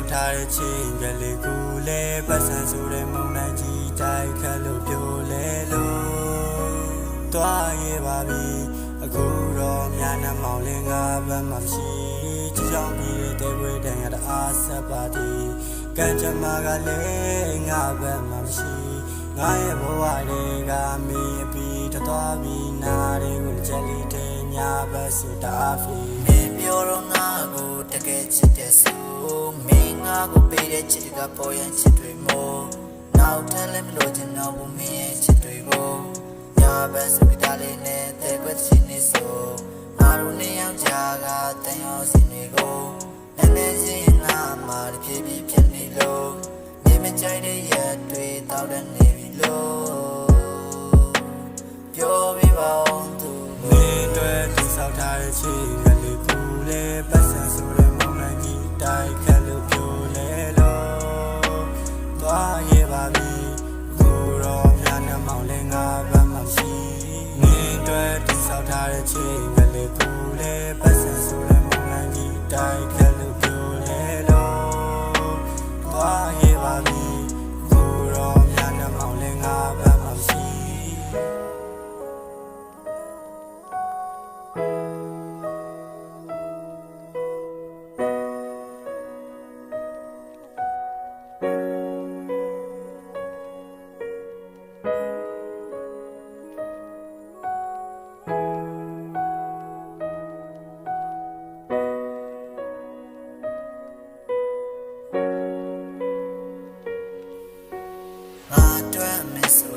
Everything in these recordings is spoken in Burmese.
က်ထားတဲ့ချင်းကလေးကူလဲပတ်စံဆိုတဲ့မုံနိုင်ကြီးတိုက်ခတ်လို့ပြိုလဲလို့တွားရပါပြီအခုတော့မြန်နှမောင်လင်းကဘက်မှမရှိချေချောင်းပြီးတဲ့တဲဝဲတန်ရတအားဆက်ပါတီကံကြမ္မာကလည်းငါဘက်မှမရှိငါရဲ့ဘဝတွေကမင်းအပြီးတသွားပြီးနာတွေကိုချက်လီတဲ့ညာဘက်ဆိုတာဖီမင်းပြောတော့ငါကိုတက တဲ့ချစ်ကပေါ်ရန်ချစ်တွေမို့နောက်ထပ်လည်းမလို့ချင်တော့ဘူးမင်းရဲ့ချစ်တွေကိုညာဘက်စပီတာလေးနဲ့တဲ့ကွက်ချင်နေဆိုငါတို့နေအောင်ကြာကတန်ရောစင်တွေကိုနည်းနည်းချင်းငါမှတဖြည်းဖြည်းဖြစ်နေလို့နေမကြိုက်တဲ့ရက်တွေတောက်တဲ့နေပြီလို့ပြောပြပါအောင်သူမင်းတွေတိဆောက်ထားတဲ့ချီက ဆောက်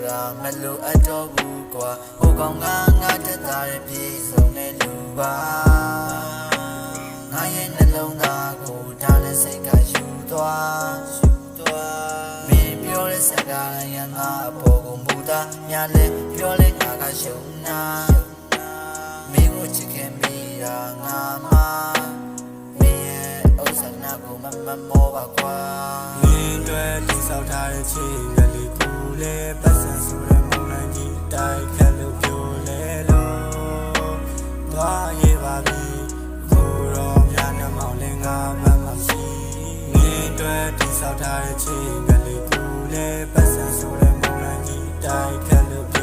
တာမလိုအပ်တော့ဘူးကွာဟိုကောင်ကငါတက်တာရဲ့ပြေဆုံးတဲ့လူပါငါရဲ့နှလုံးသားကိုဒါနဲ့စိတ်ကယူသွားယူသွားမင်းပြောတဲ့စကားရငါအပေါ်ကိုမူတာညာလဲပြောလဲငါကရှုံနာမင်းကိုချစ်ခင်မိတာငါမှမင်းရဲ့ဥစ္စာနာကိုမမမောပါကွာမင်းတွေတိဆောက်ထားတဲ့ချီကလေးကူ လေပတ်စံဆိုတဲ့မုံနိုင်ကြီးတိုက်ခတ်လို့ပြိုလဲလို့သွားရပါပြီကိုတော့မြန်နှမောင်လည်းငါမှမရှိမင်းတွေတိဆောက်ထားတဲ့ချီကလေးကူလေပတ်စံဆိုတဲ့မုံနိုင်ကြီးတိုက်ခတ်